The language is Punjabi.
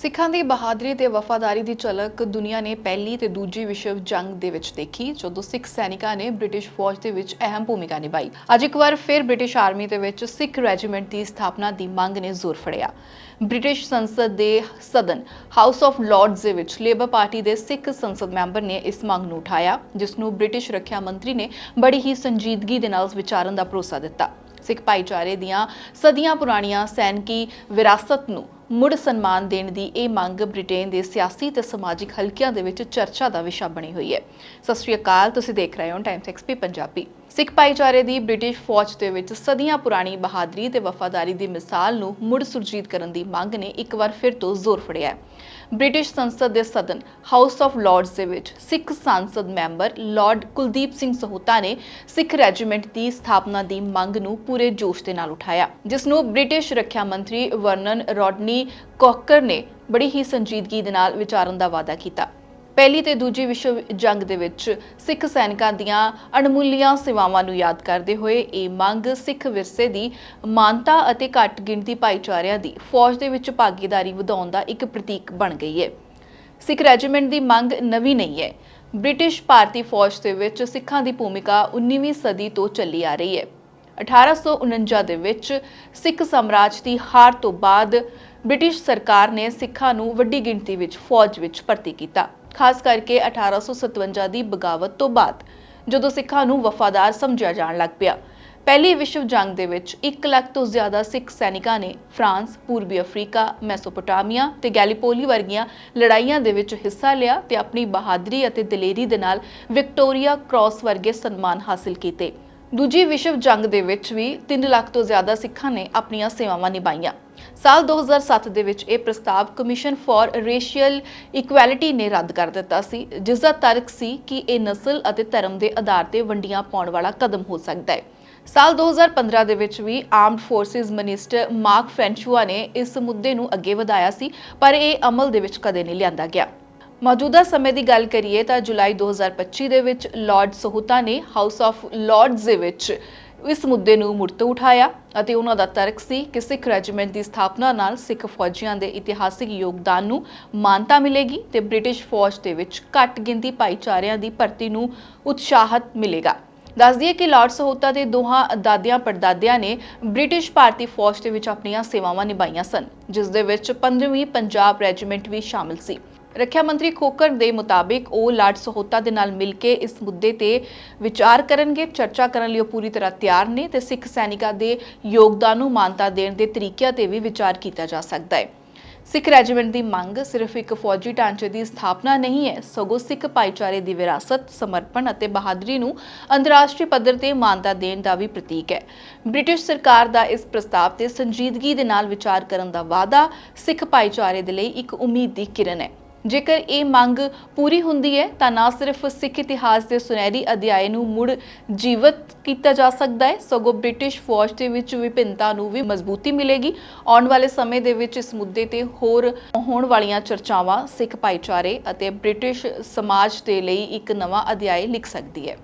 ਸਿੱਖਾਂ ਦੀ ਬਹਾਦਰੀ ਤੇ ਵਫਾਦਾਰੀ ਦੀ ਝਲਕ ਦੁਨੀਆ ਨੇ ਪਹਿਲੀ ਤੇ ਦੂਜੀ ਵਿਸ਼ਵ ਜੰਗ ਦੇ ਵਿੱਚ ਦੇਖੀ, ਜਦੋਂ ਸਿੱਖ ਸੈਨਿਕਾਂ ਨੇ ਬ੍ਰਿਟਿਸ਼ ਫੌਜ ਦੇ ਵਿੱਚ ਅਹਿਮ ਭੂਮਿਕਾ ਨਿਭਾਈ। ਅੱਜ ਇੱਕ ਵਾਰ ਫਿਰ ਬ੍ਰਿਟਿਸ਼ ਆਰਮੀ ਦੇ ਵਿੱਚ ਸਿੱਖ ਰੈਜੀਮੈਂਟ ਦੀ ਸਥਾਪਨਾ ਦੀ ਮੰਗ ਨੇ ਜ਼ੋਰ ਫੜਿਆ। ਬ੍ਰਿਟਿਸ਼ ਸੰਸਦ ਦੇ ਸਦਨ ਹਾਊਸ ਆਫ ਲਾਰਡਸ ਦੇ ਵਿੱਚ ਲੇਬਰ ਪਾਰਟੀ ਦੇ ਸਿੱਖ ਸੰਸਦ ਮੈਂਬਰ ਨੇ ਇਸ ਮੰਗ ਨੂੰ ਉਠਾਇਆ, ਜਿਸ ਨੂੰ ਬ੍ਰਿਟਿਸ਼ ਰੱਖਿਆ ਮੰਤਰੀ ਨੇ ਬੜੀ ਹੀ ਸੰਜੀਦਗੀ ਦੇ ਨਾਲ ਵਿਚਾਰਨ ਦਾ ਭਰੋਸਾ ਦਿੱਤਾ। ਸਿੱਖ ਭਾਈਚਾਰੇ ਦੀਆਂ ਸਦੀਆਂ ਪੁਰਾਣੀਆਂ ਸੈਨਿਕੀ ਵਿਰਾਸਤ ਨੂੰ ਮੁੜ ਸਨਮਾਨ ਦੇਣ ਦੀ ਇਹ ਮੰਗ ਬ੍ਰਿਟੇਨ ਦੇ ਸਿਆਸੀ ਤੇ ਸਮਾਜਿਕ ਹਲਕਿਆਂ ਦੇ ਵਿੱਚ ਚਰਚਾ ਦਾ ਵਿਸ਼ਾ ਬਣੀ ਹੋਈ ਹੈ। ਸਤਿ ਸ਼੍ਰੀ ਅਕਾਲ, ਤੁਸੀਂ ਦੇਖ ਰਹੇ ਹੋ ਟਾਈਮਸ ਐਕਸਪੀ ਪੰਜਾਬੀ। ਸਿੱਖ ਭਾਈਚਾਰੇ ਦੀ ਬ੍ਰਿਟਿਸ਼ ਫੌਜ ਦੇ ਵਿੱਚ ਸਦੀਆਂ ਪੁਰਾਣੀ ਬਹਾਦਰੀ ਤੇ ਵਫਾਦਾਰੀ ਦੀ ਮਿਸਾਲ ਨੂੰ ਮੁੜ ਸੁਰਜੀਤ ਕਰਨ ਦੀ ਮੰਗ ਨੇ ਇੱਕ ਵਾਰ ਫਿਰ ਤੋਂ ਜ਼ੋਰ ਫੜਿਆ ਹੈ। ਬ੍ਰਿਟਿਸ਼ ਸੰਸਦ ਦੇ ਸਦਨ ਹਾਊਸ ਆਫ ਲਾਰਡਸ ਦੇ ਵਿੱਚ ਸਿੱਖ ਸੰਸਦ ਮੈਂਬਰ ਲਾਰਡ ਕੁਲਦੀਪ ਸਿੰਘ ਸਹੋਤਾ ਨੇ ਸਿੱਖ ਰੈਜੀਮੈਂਟ ਦੀ ਸਥਾਪਨਾ ਦੀ ਮੰਗ ਨੂੰ ਪੂਰੇ ਜੋਸ਼ ਦੇ ਨਾਲ ਉਠਾਇਆ, ਜਿਸ ਨੂੰ ਬ੍ਰਿਟਿਸ਼ ਰੱਖਿਆ ਮੰਤਰੀ ਵਰਨਨ ਰੋਡਨੀ ਕੋਕਰ ਨੇ ਬੜੀ ਹੀ ਸੰਜੀਦਗੀ ਦੇ ਨਾਲ ਵਿਚਾਰਨ ਦਾ ਵਾਅਦਾ ਕੀਤਾ। ਪਹਿਲੀ ਤੇ ਦੂਜੀ ਵਿਸ਼ਵ ਜੰਗ ਦੇ ਵਿੱਚ ਸਿੱਖ ਸੈਨਿਕਾਂ ਦੀਆਂ ਅਣਮੁੱਲੀਆਂ ਸੇਵਾਵਾਂ ਨੂੰ ਯਾਦ ਕਰਦੇ ਹੋਏ ਇਹ ਮੰਗ ਸਿੱਖ ਵਿਰਸੇ ਦੀ ਮਾਨਤਾ ਅਤੇ ਘੱਟ ਗਿਣਤੀ ਭਾਈਚਾਰਿਆਂ ਦੀ ਫੌਜ ਦੇ ਵਿੱਚ ਭਾਗੀਦਾਰੀ ਵਧਾਉਣ ਦਾ ਇੱਕ ਪ੍ਰਤੀਕ ਬਣ ਗਈ ਹੈ। ਸਿੱਖ ਰੈਜੀਮੈਂਟ ਦੀ ਮੰਗ ਨਵੀਂ ਨਹੀਂ ਹੈ। ਬ੍ਰਿਟਿਸ਼ ਭਾਰਤੀ ਫੌਜ ਦੇ ਵਿੱਚ ਸਿੱਖਾਂ ਦੀ ਭੂਮਿਕਾ 19ਵੀਂ ਸਦੀ ਤੋਂ ਚੱਲੀ ਆ ਰਹੀ ਹੈ। 1849 ਦੇ ਵਿੱਚ ਸਿੱਖ ਸਾਮਰਾਜ ਦੀ ਹਾਰ ਤੋਂ ਬਾਅਦ ਬ੍ਰਿਟਿਸ਼ ਸਰਕਾਰ ਨੇ ਸਿੱਖਾਂ ਨੂੰ ਵੱਡੀ ਗਿਣਤੀ ਵਿੱਚ ਫੌਜ ਵਿੱਚ ਭਰਤੀ ਕੀਤਾ ਖਾਸ ਕਰਕੇ 1857 ਦੀ ਬਗਾਵਤ ਤੋਂ ਬਾਅਦ ਜਦੋਂ ਸਿੱਖਾਂ ਨੂੰ ਵਫਾਦਾਰ ਸਮਝਿਆ ਜਾਣ ਲੱਗ ਪਿਆ ਪਹਿਲੀ ਵਿਸ਼ਵ ਜੰਗ ਦੇ ਵਿੱਚ 1 ਲੱਖ ਤੋਂ ਜ਼ਿਆਦਾ ਸਿੱਖ ਸੈਨਿਕਾਂ ਨੇ ਫਰਾਂਸ, ਪੂਰਬੀ ਅਫਰੀਕਾ, ਮੈਸੋਪੋਟਾਮੀਆ ਤੇ ਗੈਲੀਪੋਲੀ ਵਰਗੀਆਂ ਲੜਾਈਆਂ ਦੇ ਵਿੱਚ ਹਿੱਸਾ ਲਿਆ ਤੇ ਆਪਣੀ ਬਹਾਦਰੀ ਅਤੇ ਦਲੇਰੀ ਦੇ ਨਾਲ ਵਿਕਟੋਰੀਆ ਕ੍ਰਾਸ ਵਰਗੇ ਸਨਮਾਨ ਹਾਸਲ ਕੀਤੇ। ਦੂਜੀ ਵਿਸ਼ਵ ਜੰਗ ਦੇ ਵਿੱਚ ਵੀ 3 ਲੱਖ ਤੋਂ ਜ਼ਿਆਦਾ ਸਿੱਖਾਂ ਨੇ ਆਪਣੀਆਂ ਸੇਵਾਵਾਂ ਨਿਭਾਈਆਂ। ਸਾਲ 2007 ਦੇ ਵਿੱਚ ਇਹ ਪ੍ਰਸਤਾਵ ਕਮਿਸ਼ਨ ਫਾਰ ਰੇਸ਼ੀਅਲ ਇਕੁਐਲਿਟੀ ਨੇ ਰੱਦ ਕਰ ਦਿੱਤਾ ਸੀ, ਜਿਸ ਦਾ ਤਰਕ ਸੀ ਕਿ ਇਹ ਨਸਲ ਅਤੇ ਧਰਮ ਦੇ ਆਧਾਰ ਤੇ ਵੰਡੀਆਂ ਪਾਉਣ ਵਾਲਾ ਕਦਮ ਹੋ ਸਕਦਾ ਹੈ। ਸਾਲ 2015 ਦੇ ਵਿੱਚ ਵੀ armed forces minister Mark Francois ਨੇ ਇਸ ਮੁੱਦੇ ਨੂੰ ਅੱਗੇ ਵਧਾਇਆ ਸੀ, ਪਰ ਇਹ ਅਮਲ ਦੇ ਵਿੱਚ ਕਦੇ ਨਹੀਂ ਲਿਆਂਦਾ ਗਿਆ ਮੌਜੂਦਾ ਸਮੇਂ ਦੀ ਗੱਲ ਕਰੀਏ ਤਾਂ ਜੁਲਾਈ 2025 ਦੇ ਵਿੱਚ ਲਾਰਡ ਸਹੂਤਾ ਨੇ ਹਾਊਸ ਆਫ ਲਾਰਡਸ ਦੇ ਵਿੱਚ ਇਸ ਮੁੱਦੇ ਨੂੰ ਮੁੜ ਤੋਂ ਉਠਾਇਆ ਅਤੇ ਉਹਨਾਂ ਦਾ ਤਰਕ ਸੀ ਕਿ ਸਿੱਖ ਰੈਜੀਮੈਂਟ ਦੀ ਸਥਾਪਨਾ ਨਾਲ ਸਿੱਖ ਫੌਜੀਆਂ ਦੇ ਇਤਿਹਾਸਿਕ ਯੋਗਦਾਨ ਨੂੰ ਮਾਨਤਾ ਮਿਲੇਗੀ ਤੇ ਬ੍ਰਿਟਿਸ਼ ਫੌਜ ਦੇ ਵਿੱਚ ਘੱਟ ਗਿਣਤੀ ਭਾਈਚਾਰਿਆਂ ਦੀ ਭਰਤੀ ਨੂੰ ਉਤਸ਼ਾਹਤ ਮਿਲੇਗਾ। ਦੱਸ ਦਈਏ ਕਿ ਲਾਰਡ ਸਹੋਤਾ ਦੇ ਦੋਹਾਂ ਦਾਦਿਆਂ ਪੜਦਾਦਿਆਂ ਨੇ ਬ੍ਰਿਟਿਸ਼ ਭਾਰਤੀ ਫੌਜ ਦੇ ਵਿੱਚ ਆਪਣੀਆਂ ਸੇਵਾਵਾਂ ਨਿਭਾਈਆਂ ਸਨ, ਜਿਸ ਦੇ ਵਿੱਚ 15ਵੀਂ ਪੰਜਾਬ ਰੈਜੀਮੈਂਟ ਵੀ ਸ਼ਾਮਿਲ ਸੀ। ਰੱਖਿਆ ਮੰਤਰੀ ਖੋਕਰ ਦੇ ਮੁਤਾਬਿਕ ਉਹ ਲਾਡ ਸਹੋਤਾ ਦੇ ਨਾਲ ਮਿਲ ਕੇ ਇਸ ਮੁੱਦੇ ਤੇ ਵਿਚਾਰ ਕਰਨਗੇ, ਚਰਚਾ ਕਰਨ ਲਈ ਉਹ ਪੂਰੀ ਤਰ੍ਹਾਂ ਤਿਆਰ ਨੇ ਤੇ ਸਿੱਖ ਸੈਨਿਕਾਂ ਦੇ ਯੋਗਦਾਨ ਨੂੰ ਮਾਨਤਾ ਦੇਣ ਦੇ ਤਰੀਕਿਆਂ ਤੇ ਵੀ ਵਿਚਾਰ ਕੀਤਾ ਜਾ ਸਕਦਾ ਹੈ। ਸਿੱਖ ਰੈਜੀਮੈਂਟ ਦੀ ਮੰਗ ਸਿਰਫ ਇੱਕ ਫੌਜੀ ਢਾਂਚੇ ਦੀ ਸਥਾਪਨਾ ਨਹੀਂ ਹੈ, ਸਗੋਂ ਸਿੱਖ ਭਾਈਚਾਰੇ ਦੀ ਵਿਰਾਸਤ, ਸਮਰਪਣ ਅਤੇ ਬਹਾਦਰੀ ਨੂੰ ਅੰਤਰਰਾਸ਼ਟਰੀ ਪੱਧਰ ਤੇ ਮਾਨਤਾ ਦੇਣ ਦਾ ਵੀ ਪ੍ਰਤੀਕ ਹੈ। ਬ੍ਰਿਟਿਸ਼ ਸਰਕਾਰ ਦਾ ਇਸ ਪ੍ਰਸਤਾਵ ਤੇ ਸੰਜੀਦਗੀ ਦੇ ਨਾਲ ਵਿਚਾਰ ਕਰਨ ਦਾ ਵਾਅਦਾ ਸਿੱਖ ਭਾਈਚਾਰੇ ਦੇ ਲਈ ਇੱਕ ਉਮੀਦ ਦੀ ਕਿਰਨ ਹੈ। ਜੇਕਰ ਇਹ ਮੰਗ ਪੂਰੀ ਹੁੰਦੀ ਹੈ, ਤਾਂ ਨਾ ਸਿਰਫ ਸਿੱਖ ਇਤਿਹਾਸ ਦੇ ਸੁਨਹਿਰੀ ਅਧਿਆਇ ਨੂੰ ਮੁੜ ਜੀਵਤ ਕੀਤਾ ਜਾ ਸਕਦਾ ਹੈ, ਸਗੋਂ ਬ੍ਰਿਟਿਸ਼ ਫੌਜ ਦੇ ਵਿੱਚ ਵਿਭਿੰਨਤਾ ਨੂੰ ਵੀ ਮਜ਼ਬੂਤੀ ਮਿਲੇਗੀ। ਆਉਣ ਵਾਲੇ ਸਮੇਂ ਦੇ ਵਿੱਚ ਇਸ ਮੁੱਦੇ ਤੇ ਹੋਰ ਹੋਣ ਵਾਲੀਆਂ ਚਰਚਾਵਾਂ ਸਿੱਖ ਭਾਈਚਾਰੇ ਅਤੇ ਬ੍ਰਿਟਿਸ਼ ਸਮਾਜ ਦੇ ਲਈ ਇੱਕ ਨਵਾਂ ਅਧਿਆਇ ਲਿਖ ਸਕਦੀ ਹੈ।